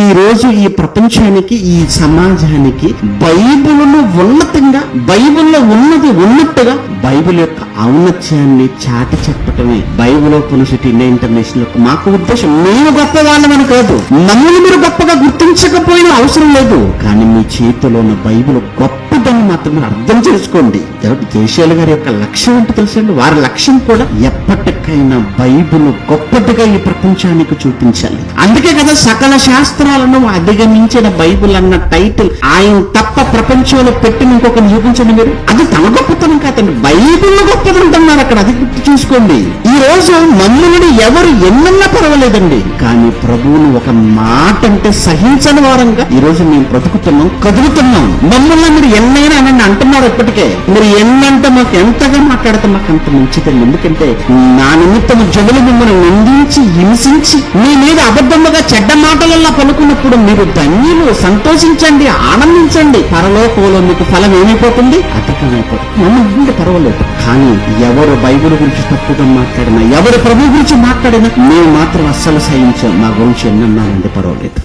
ఈ రోజు ఈ ప్రపంచానికి ఈ సమాజానికి బైబిల్ను ఉన్నతంగా బైబిల్లో ఉన్నది ఉన్నట్టుగా బైబిల్ యొక్క ఔన్నత్యాన్ని చాటి చెప్పటమే బైబిల్ పునుసిటీ ఇండియా ఇంటర్నేషనల్ మాకు ఉద్దేశం. మేము గొప్ప వాళ్ళమని కాదు మమ్మల్ని మీరు గొప్పగా గుర్తించకపోయినా అవసరం లేదు. కానీ మీ చేతిలో ఉన్న బైబిల్ గొప్పదని మాత్రం అర్థం చేసుకోండి. కాబట్టి జయశాల గారి యొక్క లక్ష్యం ఏంటో తెలుసండి? వారి లక్ష్యం కూడా ఎప్పటికైనా బైబిల్ గొప్పదిగా ఈ ప్రపంచానికి చూపించాలి అందుకే కదా సకల శాస్త్రాలను అధిగమించిన బైబిల్ అన్న టైటిల్ ఆయన తప్ప ప్రపంచంలో పెట్టిన ఇంకొకరిని చూపించండి మీరు. అది తన గొప్పతనం కాదండి. బైబిల్ గొప్పతనం అంటున్నారు అక్కడ అది గుర్తు చూసుకోండి. ఈ రోజు మమ్మల్ని ఎవరు ఎన్నన్నా పర్వాలేదండి. కానీ ప్రభువును ఒక మాట అంటే సహించని వారంగా ఈ రోజు మేము బ్రతుకుతున్నాం కదులుతున్నాం. మమ్మల్ని మీరు ఎన్నైనా అని ఇప్పటికే. మీరు ఎన్నంత మాకు ఎంతగా మాట్లాడితే మాకు అంత మంచిదండి. ఎందుకంటే నా నిమిత్తం జనులు మిమ్మల్ని నిందించి హింసించి మీ మీద అబద్ధముగా చెడ్డ మాటలల్లా పలుకున్నప్పుడు మీరు ధన్యులు సంతోషించండి ఆనందించండి. పరలోకంలో మీకు ఫలం ఏమైపోతుంది? అతకమైపోతుంది మమ్మల్ని పర్వాలేదు. కానీ ఎవరు బైబిల్ గురించి తప్పుగా మాట్లాడినా ఎవరు ప్రభు గురించి మాట్లాడినా మేము మాత్రం అస్సలు సహించాం. మా గురించి ఎన్నన్నానండి పర్వాలేదు.